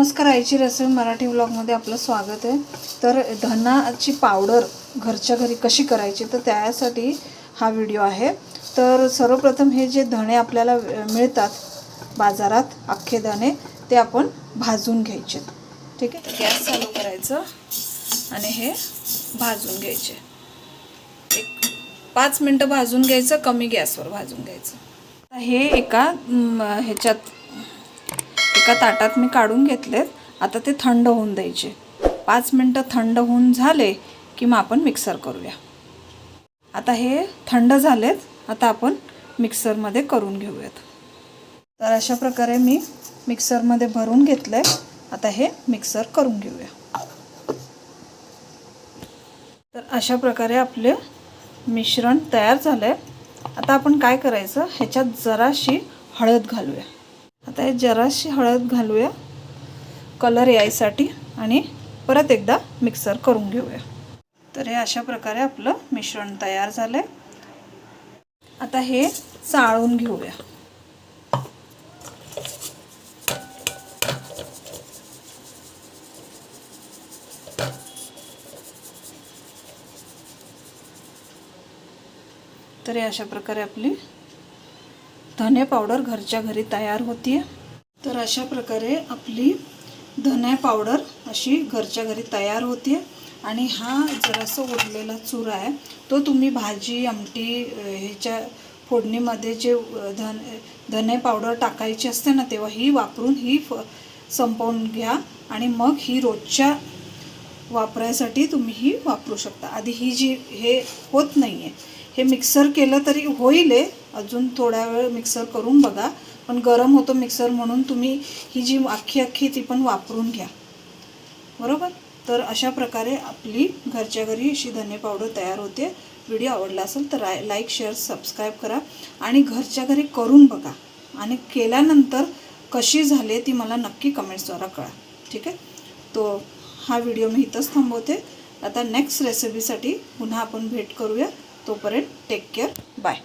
नमस्कार आईची रेसिपी मराठी ब्लॉगमध्ये आपलं स्वागत आहे. तर धनाची पावडर घरच्या घरी कशी करायची तर त्यासाठी हा व्हिडिओ आहे. तर सर्वप्रथम हे जे धणे आपल्याला मिळतात बाजारात अख्खे धणे ते आपण भाजून घ्यायचे. ठीक आहे? गॅस चालू करायचं आणि हे भाजून घ्यायचे. एक पाच मिनटं भाजून घ्यायचं कमी गॅसवर भाजून घ्यायचं. हे एका ह्याच्यात एका ताटात मी काढून घेतलेत. आता ते थंड होऊन द्यायचे. पाच मिनटं थंड होऊन झाले की मग आपण मिक्सर करूया. आता हे थंड झालेत. आता आपण मिक्सरमध्ये करून घेऊयात. तर अशा प्रकारे मी मिक्सरमध्ये भरून घेतलं आहे आता हे मिक्सर करून घेऊया. तर अशा प्रकारे आपले मिश्रण तयार झालं आहे आता आपण काय करायचं? ह्याच्यात जराशी हळद घालूया. आता हे जराशी हळद घालूया. कलर यायसाठी आणि परत एकदा मिक्सर करून घेऊया. तर हे अशा प्रकारे आपलं मिश्रण तयार झालं आहे आता हे चाळून घेऊया. तर हे अशा प्रकारे आपली धने पावडर घरच्या घरी तयार होती तर अशा प्रकारे आपली धने पावडर अशी घरच्या घरी तयार होते आणि हा जरासा उरलेला चुरा आहे. तो तुम्ही भाजी आमटी ह्याच्या फोडणीमध्ये जे धन धने पावडर टाकायची असते ना तेव्हा ही वापरून ही फ संपवून घ्या. आणि मग ही रोजच्या वापरायसाठी तुम्ही ही वापरू शकता. आधी ही जी हे होत नाही आहे हे मिक्सर केलं तरी होईल आहे अजून थोड्या वेळ मिक्सर करून बघा. पण गरम होतं मिक्सर म्हणून तुम्ही ही जी अख्खी अख्खी ती पण वापरून घ्या. बरोबर? तर अशा प्रकारे आपली घरच्या घरी अशी धने पावडर तयार होते. व्हिडिओ आवडला असेल तर राय लाईक शेअर सबस्क्राईब करा. आणि घरच्या घरी करून बघा. आणि केल्यानंतर कशी झाली ती मला नक्की कमेंट्सद्वारा कळा. ठीक आहे? तो हा व्हिडिओ मी इथंच थांबवते. आता नेक्स्ट रेसिपीसाठी पुन्हा आपण भेट करूया. तोपर्यंत टेक केअर बाय